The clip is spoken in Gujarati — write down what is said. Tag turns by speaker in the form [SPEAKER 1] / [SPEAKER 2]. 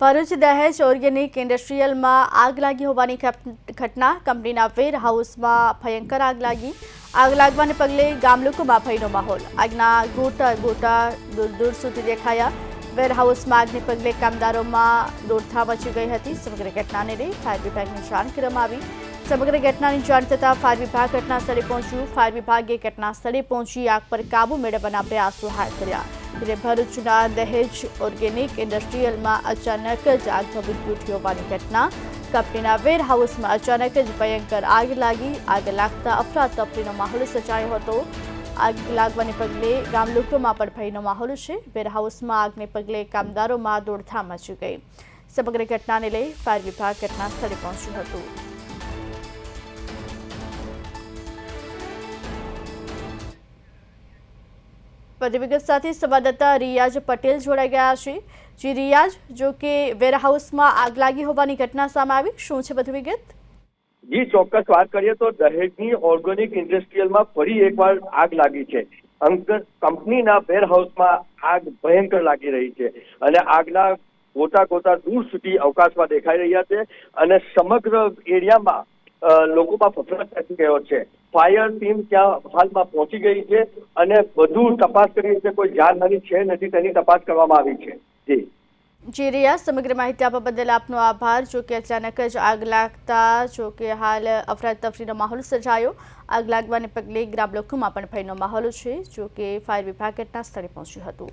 [SPEAKER 1] ભરૂચ, દહેજ, ઓર્ગેનિક ઇન્ડસ્ટ્રીયલમાં આગ લાગી હોવાની ઘટના. કંપનીના વેર હાઉસમાં ભયંકર આગ લાગી. આગ લાગવાને પગલે ગામ લોકોમાં ભયનો માહોલ. આગના ગોટા ગોટા દૂર દૂર સુધી દેખાયા. વેર હાઉસમાં આગને પગલે કામદારોમાં દોડથા મચી ગઈ હતી. સમગ્ર ઘટનાને લઈ ફાયર વિભાગની જાણ કરવામાં આવી. સમગ્ર ઘટનાની જાણ થતાં ફાયર વિભાગ ઘટના સ્થળે પહોંચ્યું. ફાયર વિભાગે ઘટના સ્થળે પહોંચી આગ પર કાબુ મેળવવાના પ્રયાસો હાથ ધર્યા. ત્યારે ભરૂચના દહેજ ઓર્ગેનિક ઇન્ડસ્ટ્રીયલમાં અચાનક જ આગ ભભૂકી ઉઠી હોવાની ઘટના. કંપનીના વેરહાઉસમાં અચાનક જ ભયંકર આગ લાગી. આગ લાગતા અફરાતફરીનો માહોલ સર્જાયો હતો. આગ લાગવાને પગલે ગામ લોકોમાં પણ ભયનો માહોલ છે. વેરહાઉસમાં આગને પગલે કામદારોમાં દોડધામ મચી ગઈ. સમગ્ર ઘટનાને લઈ ફાયર વિભાગ ઘટના સ્થળે પહોંચ્યું હતું. વધુ સાથે સંવાદદાતા રિયાજ પટેલ જોડાઈ ગયા છે. જી રિયાજ, જો કે વેરહાઉસમાં આગ લાગી હોવાની ઘટના સામે આવી, શું છે વધુ વિગત?
[SPEAKER 2] જી, ચોક્કસ વાત કરીએ તો દહેજની ઓર્ગેનિક ઇન્ડસ્ટ્રીયલમાં ફરી એકવાર આગ લાગી છે. અંકર કંપનીના વેરહાઉસમાં આગ ભયંકર લાગી રહી છે અને આગના ગોતા ગોતા દૂર સુધી અવકાશમાં દેખાઈ રહ્યા છે અને સમગ્ર એરિયામાં લોકોમાં ફફડાટ થતી ગયો છે. ફાયર ટીમ ત્યાં હાલમાં પહોંચી ગઈ છે અને બધું તપાસ કરી છે. કોઈ જાનહાની છે નથી તેની તપાસ કરવામાં આવી છે. જી.
[SPEAKER 1] જી રિયા સમગ્ર માહિતી આપવા બદલ આપનો આભાર. જો કે અચાનક જ આગ લાગતા, જો કે હાલ અફરાતફરીનો માહોલ સર્જાયો. આગ લાગવાને પગલે ગ્રામ લોકોમાં પણ ભયનો માહોલ છે. જો કે ફાયર વિભાગ ઘટના સ્થળે પહોંચ્યું હતું.